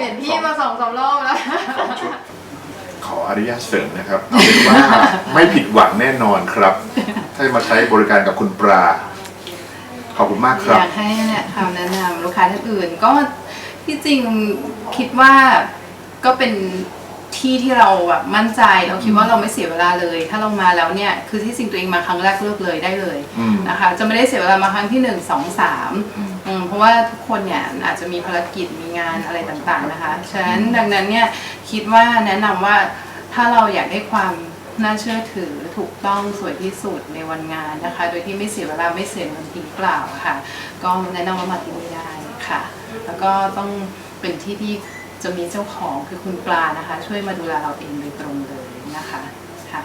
ลี่ยนที่มาสองสามรอบแล้ว สองชุดขออนุญาตเสริมนะครับเอาเป็นว่า ไม่ผิดหวังแน่นอนครับ ถ้ามาใช้บริการกับคุณปลาขอบคุณมากคอรับยากให้เนี่ยคำแนะนำลูกค้าท่านอื่น ก็ที่จริงคิดว่าก็เป็น ที่ที่เราแบบมั่นใจเราคิดว่าเราไม่เสียเวลาเลย ถ้าเรามาแล้วเนี่ยคือที่จริงตัวเองมาครั้งแรกเลือกเลยได้เลยอืม นะคะ จะไม่ได้เสียเวลามาครั้งที่หนึ่งสองสามอืมเพราะว่าทุกคนเนี่ยอาจจะมีภารกิจมีงานอะไรต่างๆนะคะฉะนั้นดังนั้นเนี่ยคิดว่าแนะนำว่าถ้าเราอยากได้ความน่าเชื่อถือถูกต้องสวยที่สุดในวันงานนะคะ โดยที่ไม่เสียเวลาไม่เสียเงินทิ้งเปล่าค่ะ ก็แนะนำว่ามาที่นี่ได้ค่ะ แล้วก็ต้องเป็นที่ที่ จะมีเจ้าของคือคุณปลานะคะ ช่วยมาดูแลเราเองโดยตรงเลยนะคะค่ะ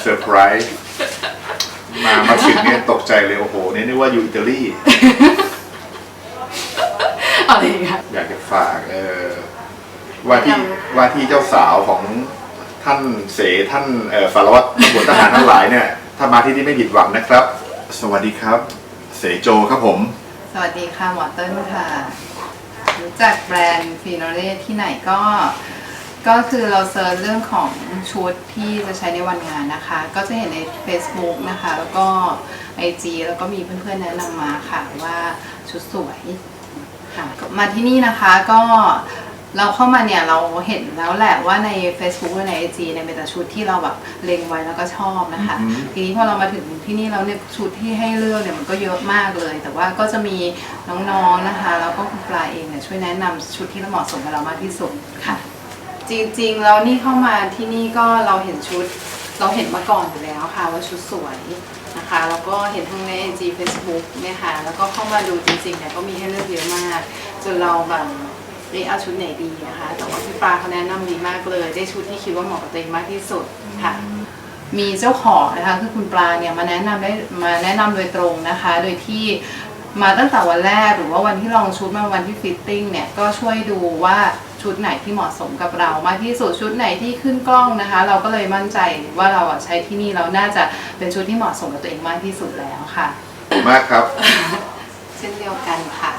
เซอร์ไพรส์มามาถึงเนี่ยตกใจเลยโอ้โหเนี่ยนึกว่าอยู่อิตาลีอะไรอย่างเงี้ยอยากจะฝากเออว่าที่ว่าที่เจ้าสาวของท่านเสท่านเอ่อสารวัตรตำรวจทหารทั้งหลายเนี่ยถ้ามาที่นี่ไม่ผิดหวังนะครับ สวัสดีครับ เสโจครับผม สวัสดีค่ะหมอเติ้ลค่ะ รู้จักแบรนด์ฟีนอเรที่ไหนก็ ก็คือเราเซิร์ชเรื่องของชุดที่จะใช้ในวันงานนะคะ ก็จะเห็นใน Facebook นะคะ แล้วก็ IG แล้วก็มีเพื่อนๆแนะนำมาค่ะว่าชุดสวยค่ะมาที่นี่นะคะก็เราเข้ามาเนี่ยเราเห็นแล้วแหละว่าใน Facebook และใน IG เนี่ยเป็นแต่ชุดที่เราแบบเล็งไว้แล้วก็ชอบนะคะอือหือทีนี้พอเรามาถึงที่นี่แล้วเนี่ยชุดที่ให้เลือกเนี่ยมันก็เยอะมากเลย แต่ว่าก็จะมีน้องๆนะคะ แล้วก็คุณปลาเองเนี่ย ช่วยแนะนำชุดที่เหมาะสมกับเรามากที่สุดค่ะ จริงๆแล้วนี่เข้ามาที่นี่ก็เราเห็นชุดเราเห็นมาก่อนอยู่แล้วค่ะว่าชุดสวยนะคะแล้วก็เห็นทั้งใน IG Facebook เนี่ยค่ะแล้วก็เข้ามาดูจริงๆเนี่ยก็มีให้เลือกเยอะมาก จนเราแบบเอ๊ะเอาชุดไหนดีนะคะแต่ว่าพี่ปลาเขาแนะนำดีมากเลย ได้ชุดที่คิดว่าเหมาะกับตัวเองมากที่สุดค่ะ มีเจ้าของนะคะคือคุณปลาเนี่ยมาแนะนำได้มาแนะนำโดยตรงนะคะ โดยที่ มาตั้งแต่วันแรกหรือว่าวันที่ลองชุดมาวันที่ฟิตติ้งเนี่ยก็ช่วยดูว่าชุดไหนที่เหมาะสมกับเรามากที่สุดชุดไหนที่ขึ้นกล้องนะคะ เราก็เลยมั่นใจว่าเราอะใช้ที่นี่เราน่าจะเป็นชุดที่เหมาะสมกับตัวเองมากที่สุดแล้วค่ะ ขอบคุณมากครับ เช่นเดียวกันค่ะ